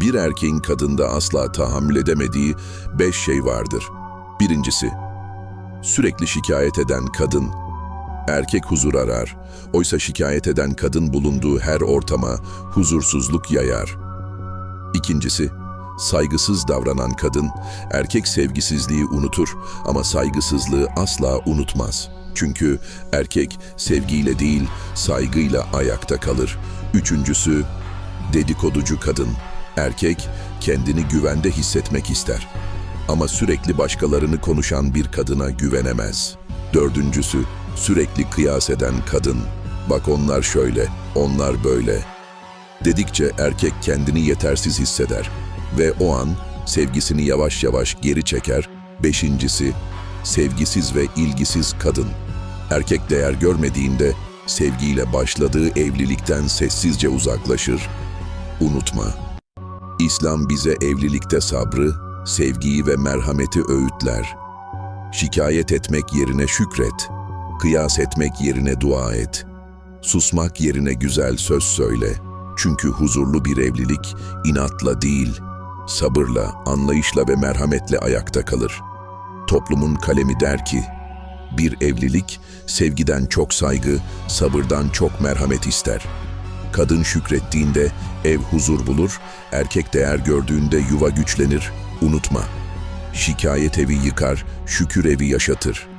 Bir erkeğin kadında asla tahammül edemediği beş şey vardır. Birincisi, sürekli şikayet eden kadın. Erkek huzur arar, oysa şikayet eden kadın bulunduğu her ortama huzursuzluk yayar. İkincisi, saygısız davranan kadın, erkek sevgisizliği unutur ama saygısızlığı asla unutmaz. Çünkü erkek sevgiyle değil, saygıyla ayakta kalır. Üçüncüsü, dedikoducu kadın. Erkek kendini güvende hissetmek ister. Ama sürekli başkalarını konuşan bir kadına güvenemez. Dördüncüsü, sürekli kıyas eden kadın. Bak onlar şöyle, onlar böyle. Dedikçe erkek kendini yetersiz hisseder ve o an sevgisini yavaş yavaş geri çeker. Beşincisi, sevgisiz ve ilgisiz kadın. Erkek değer görmediğinde sevgiyle başladığı evlilikten sessizce uzaklaşır. Unutma, İslam bize evlilikte sabrı, sevgiyi ve merhameti öğütler. Şikayet etmek yerine şükret, kıyas etmek yerine dua et. Susmak yerine güzel söz söyle. Çünkü huzurlu bir evlilik inatla değil, sabırla, anlayışla ve merhametle ayakta kalır. Toplumun kalemi der ki, bir evlilik sevgiden çok saygı, sabırdan çok merhamet ister. Kadın şükrettiğinde ev huzur bulur, erkek değer gördüğünde yuva güçlenir. Unutma, şikayet evi yıkar, şükür evi yaşatır.''